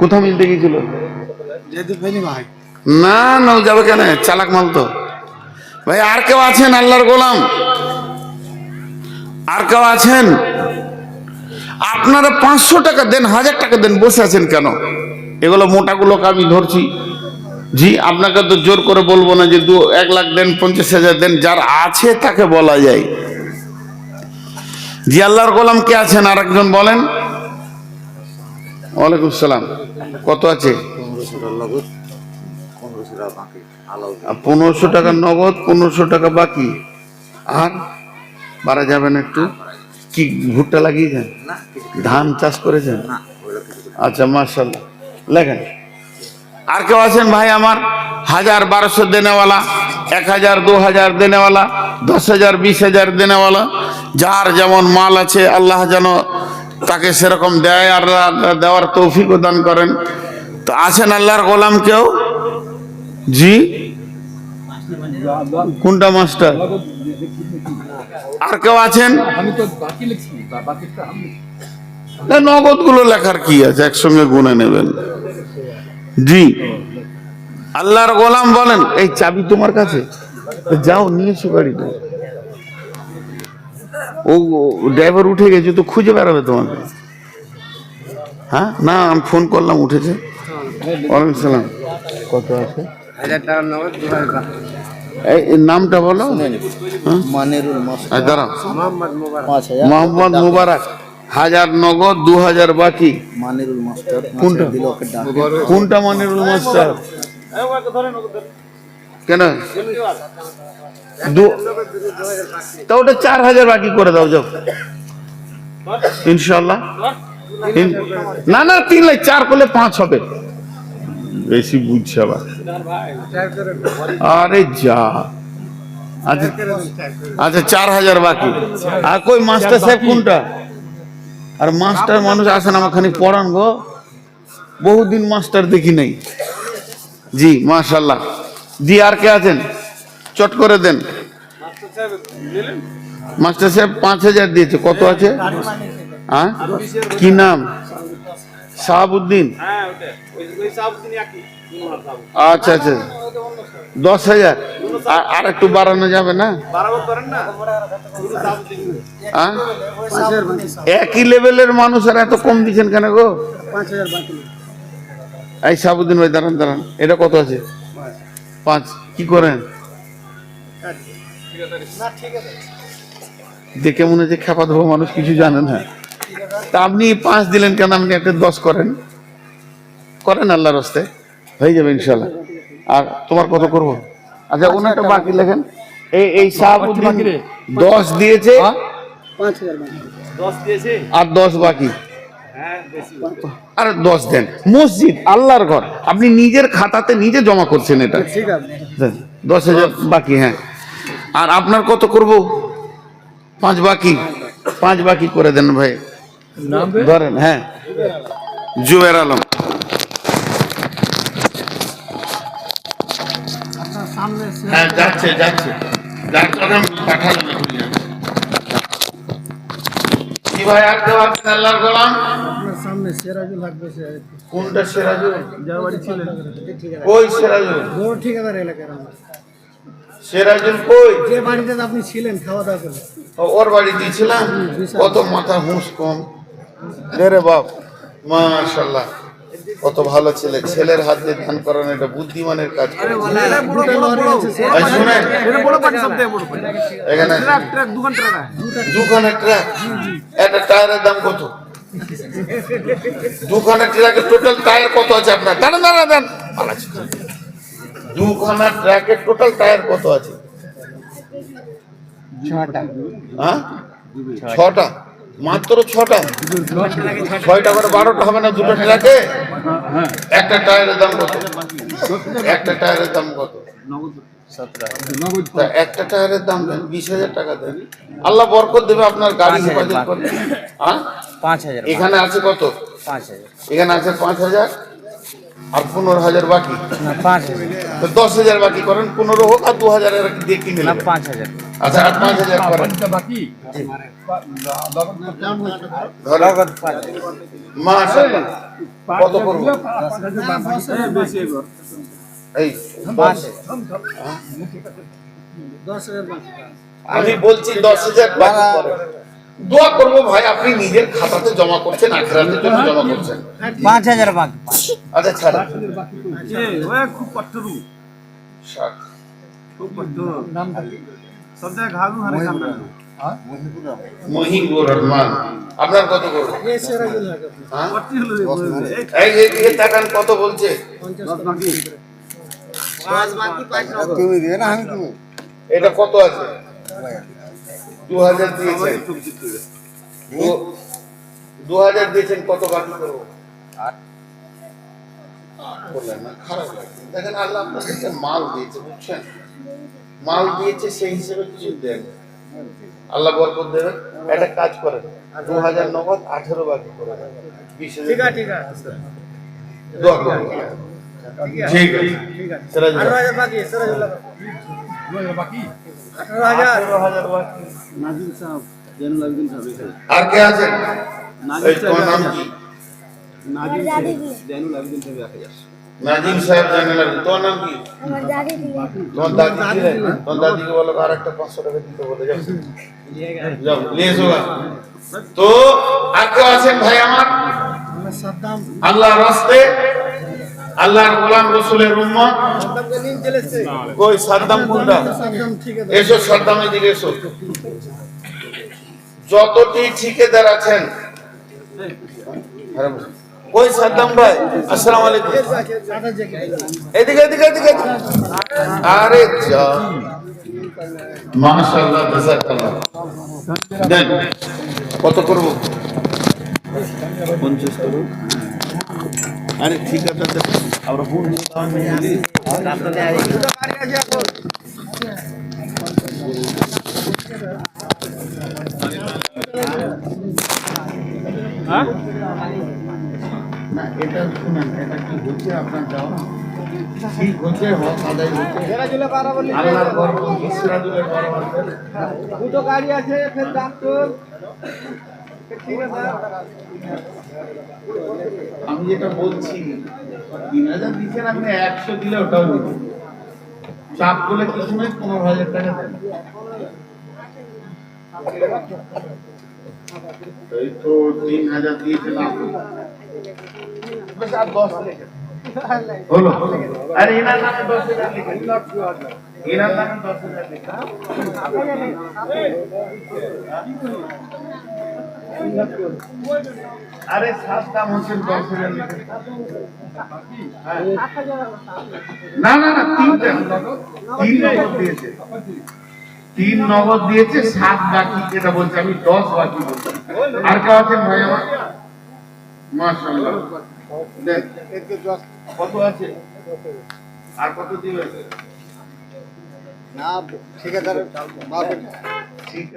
কোথাও মিলতে গিয়েছিল? ভাই। না না যাবে কেন? চালাক মাল তো। ভাই আর কেউ আছেন আল্লাহর গোলাম? আর কেউ আছেন? আপনারা পাঁচশো টাকা দেন হাজার টাকা দেন বসে আছেন কেন? এগুলো মোটাগুলোকে আমি ধরছি। জি আপনাকে তো জোর করে বলব না যে দু এক লাখ দেন পঞ্চাশ হাজার দেন যার আছে তাকে বলা যায়। জি আল্লাহর গোলাম কে আছেন? আর একজন বলেন। ওয়ালাইকুম সালাম। কত আছে? পনেরোশো টাকা নগদ, পনেরোশো টাকা বাকি। আর বাড়া যাবেন একটু? কি ভুট্টা লাগিয়েছেন? ধান চাষ করেছেন? আচ্ছা মার্শাল্লাহ লেখেন। আর কেউ আছেন ভাই আমার? হাজার বারোশো দেনেওয়ালা, এক হাজার, দু হাজার দেনেওয়ালা, দশ হাজার, বিশ হাজার দেনেওয়ালা, যার যেমন মাল আছে, আল্লাহ যেন তাকে সেরকম দেয় আর দেওয়ার তৌফিক দান করেন। তো আছেন আল্লাহর গোলাম কেউ? জি? কোনটা মাস্টার? আর কেউ আছেন? নগদগুলো লেখার কি আছে? একসঙ্গে গুনে নেবেন। জি। আল্লাহর গোলাম বলেন এই চাবি তোমার কাছে? যাও নিয়ে এসো গাড়িটা। ও ড্রাইভার উঠে গেছে তো খুঁজে বেড়াবে তোমাকে। হ্যাঁ? না আমি ফোন করলাম উঠেছে। ওয়ালাইকুম সালাম। কত আছে? এই নামটা বলো। হ্যাঁ? দাঁড়াও। মোহাম্মদ মুবারক। হাজার। নগদ দু হাজার বাকি। কোনটা? কোনটা মানিরুল মাস্টার কেন? তা ওটা চার হাজার বাকি করে দাও, যাও। ইনশাল্লাহ ইন- না না, তিন লাখ, চার করলে পাঁচ হবে। বেশি বুঝছে আবার। আরে যা। আচ্ছা আচ্ছা চার হাজার বাকি। আর কই, মাস্টার সাহেব কোনটা? আর মাস্টার মানুষ আসেন আমার খানিক পড়ান গো। বহুদিন মাস্টার দেখি নাই। জি মাশাল্লাহ জি আর কে আছেন? চট করে দেন। মাস্টার সাহেব পাঁচ হাজার দিয়েছে। কত আছে? হ্যাঁ? কি নাম? শাহাবুদ্দিন। আচ্ছা আচ্ছা। দশ হাজার। আর- একটু বাড়ানো যাবে না? হ্যাঁ? একই লেভেলের মানুষ আর এত কম দিচ্ছেন কেন গো? এই সাবুদ্দিন ভাই দাঁড়ান দাঁড়ান। এটা কত আছে? পাঁচ কি করেন? দেখে মনে হচ্ছে খেপা ধোয়া মানুষ কিছু জানে না। তা আপনি পাঁচ দিলেন কেন? আপনি একটা দশ করেন। করেন আল্লাহর হস্তে। হয়ে যাবে ইনশাল্লাহ আর তোমার কত করব? আচ্ছা ওনারটা বাকি লেখেন। এই এই সাহাবুদ্দিন দশ দিয়েছে? আর দশ বাকি। আর দশ দেন। মসজিদ আল্লাহর ঘর। আপনি নিজের খাতাতে নিজে জমা করছেন এটা। ঠিক দশ হাজার বাকি হ্যাঁ। আর আপনার কত করব? পাঁচ বাকি। পাঁচ বাকি করে দেন ভাই। ধরেন হ্যাঁ। জুবের আলম। হ্যাঁ যাচ্ছে যাচ্ছে। যার কথা পাঠালাম কি ভাই আর কেউ আল্লাহর গোলাম? সামনে সিরাজুল হক বসে কোনটা সেরাজুল? যার বাড়ি ছিলেন। ঠিকাদার কই সেরাজুল? বড় ঠিকাদার এলাকার আমার। সেরাজুল কই? যে বাড়িতে আপনি ছিলেন খাওয়া দাওয়া করে। ওর বাড়ি দিয়েছিলাম কত মাথা হুঁশ কম। রে বাপ মাশাল্লাহ কত ভালো ছেলে। ছেলের হাত দিয়ে ধান করানো এটা বুদ্ধিমানের কাজ শুনেন। এখানে দুখানা ট্রাক। একটা টায়ারের দাম কত? দুখানা ট্রাকের টোটাল টায়ার কত আছে আপনার? দাঁড়ান দাঁড়ান দাঁড়ান। দুখানা ট্রাকের টোটাল টায়ার কত আছে? হ্যাঁ? ছটা। মাত্র ছটা? ছয়টা করে বারোটা হবে না দুটো ট্রাকে একটা টায়ারের দাম কত? একটা টায়ারের দাম কত? একটা টায়ারের দাম দেন বিশ হাজার টাকা দেন। আল্লাহ বরকত দেবে আপনার গাড়ি হেফাজত করবে হ্যাঁ? পাঁচ হাজার এখানে আছে কত? পাঁচ হাজার। এখানে আছে পাঁচ হাজার আর পনেরো হাজার বাকি। না পাঁচ হাজার। তো দশ হাজার বাকি করেন পনেরো হোক আর দু হাজার দিয়ে কিনে না পাঁচ হাজার। আচ্ছা আর পাঁচ হাজার করেন। বাকি? মাশাআল্লাহ। কত করব? এই পাঁচ দশ। হাজার আমি বলছি দশ হাজার বাকি করেন। দোয়া করব ভাই আপনি নিজের খাতাতে জমা করছেন আখেরাতের জন্য জমা করছেন। পাঁচ হাজার বাকি। আচ্ছা ছাড়া খুব কঠোর খুব কঠোর সব জায়গায় ঘালু হারে কামড়া। মহিবুর রহমান। আপনার কত করব হ্যাঁ? কত বলছে? পঞ্চাশ দশ বাকি। পাঁচ বাকি পাঁচ তুমি দিবে না আমি এটা কত আছে? দু হাজার দিয়েছেন দু- দু হাজার দিয়েছেন কত বাকি করব বললেন না, খারাপ লাগছে। দেখেন আল্লাহ আপনার কাছে মাল দিয়েছে বুঝছেন? মাল দিয়েছে সেই হিসেবে কিছু দেন। আল্লাহ বরকত দেবে। একটা কাজ করেন দু হাজার নগদ আঠেরো বাকি করে বিশ হাজার ঠিক আছে ঠিক আছে। ঠিক আছে। আর কে আছেন? নাজিম নাম সাহেব কি? নাজিম সাহেব জেনুল আবেদিন সাহেব এক হাজার নাজিম সাহেব জানেন তোমার নাম কি? আমার দাদি ছিলেন দাদিকে বলো আর একটা পাঁচশো টাকা দিতে বলে যাও যাও নিয়ে এসো তো আর কেউ আছেন ভাই আমার? আমরা সাদ্দাম। আল্লাহর গোলাম রসুলের এসো সাদ্দামের দিকে এসো। যতটি আছেন। কই, সাদ্দাম ভাই? আসসালামু এদিকে এদিকে এদিকে। আরে যা। মাশাআল্লাহ কত করব? পঞ্চাশ করো আরে ঠিক আছে আমরা ফোন না এটা শুনেন এটা কি হচ্ছে আপনার যাও ঠিক হচ্ছে? হক আদায় হচ্ছে। সেরাজুলে বারো বলি। আল্লাহর বরকত ইসরাজুলের বরকত দুটো গাড়ি আছে ফের আছে আমি যেটা বলছি তিন হাজার দিচ্ছেন আপনি একশো দিলে ওটাও দিবেন চাপ করলে কিছু নয় পনেরো হাজার টাকা দেন এই তো তিন হাজার দিয়েছেন আপনি দশ লেখেন। হলো আরে এনার নামে দশ হাজার লিখেন এনার নামে দশ হাজার লিখেন আরে সাতটা হোসেন হ্যাঁ। না না না তিনটা তিন নগদ দিয়েছে। তিন নগদ দিয়েছে সাত বাকি যেটা বলছে আমি দশ বাকি বলছি। আর কেউ আছেন ভাই আমার? মাশাআল্লাহ। দেন কত আছে? আর কত দিবে? না ঠিক আছে ঠিক